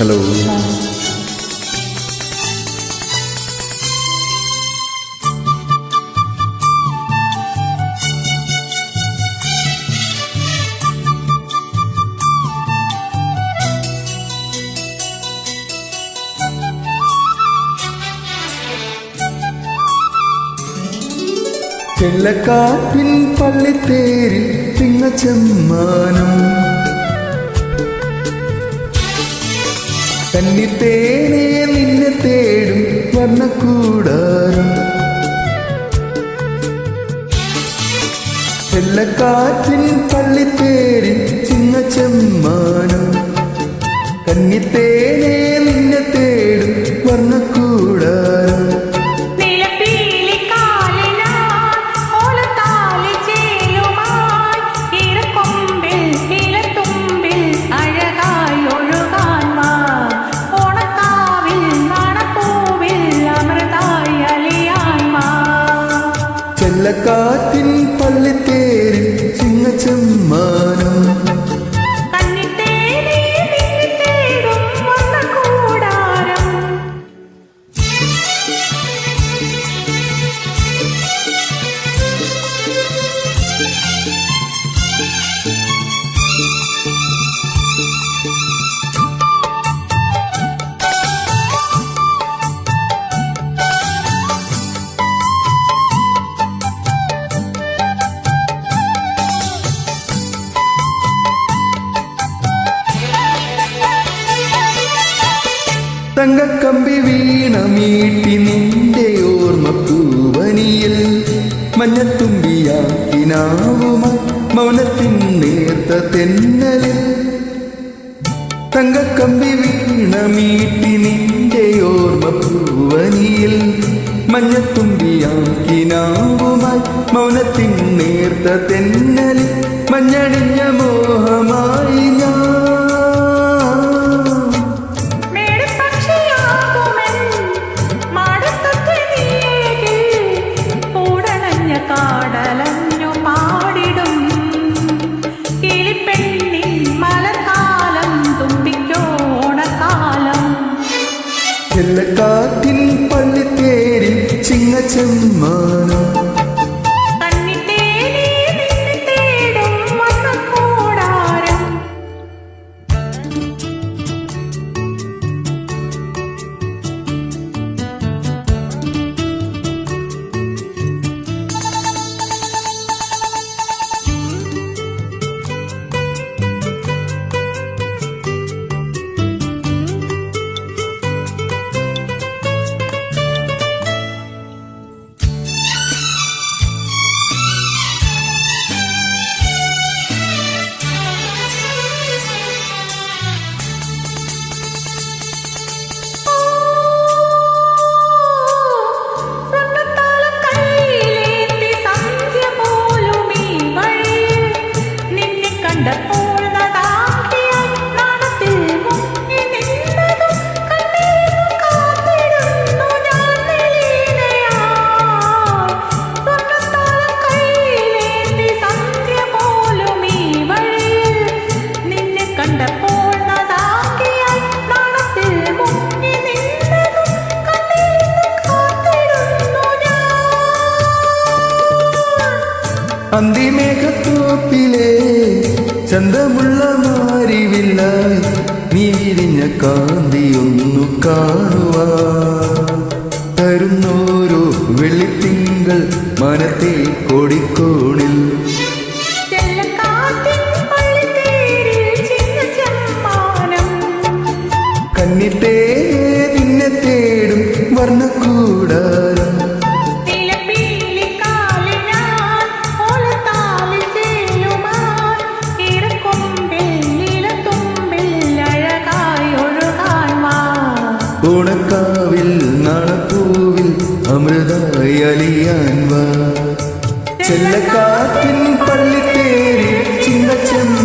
Hello. ചെല്ലക്കാറ്റിൻ പള്ളിത്തേരിൽ തിങ്ങച്ചെമ്മാനം. കന്നിത്തേനെ നിന്നെ തേടും വർണക്കൂടാരം. ചെല്ലക്കാറ്റിൻ പള്ളിത്തേരിൽ ചിങ്ങച്ചെമ്മാനം കന്നിത്തേനെ നിന്നെ തേടും വർണക്കൂടാരം. തങ്കക്കമ്പി വീണ മീട്ടി നിന്റെ ഓർമ്മ പൂവനിയിൽ. മഞ്ഞത്തുമ്പിയാക്കിനാവുമ മൗനത്തിൻ നേർത്ത തെന്നലിൽ. തങ്കക്കമ്പി വീണ മീട്ടി നിന്റെ ഓർമ്മ പൂവനിയിൽ. മഞ്ഞത്തുമ്പിയാക്കിനാവുമായി മൗനത്തിൻ നേർത്ത തെന്നലിൽ. മഞ്ഞണിഞ്ഞ മോഹമായി അന്തിമേഘത്തോപ്പിലെ ചന്തമുള്ള മാറിവില്ല നീ വിരിഞ്ഞ കാന്തിയൊന്നു കാണുക തരുന്നോരോ വെള്ളിത്തിങ്കൾ മനത്തെ കൊടിക്കോണിൽ. കന്നിട്ടേ നിന്നെ തേടും വർണക്കൂടാരം പൂങ്കാവിൽ നടപ്പൂവിൽ അമൃതായലിയാൻ വാ. ചെല്ലക്കാറ്റിൻ പള്ളിത്തേരി ചിന്തച്ചെമ്മ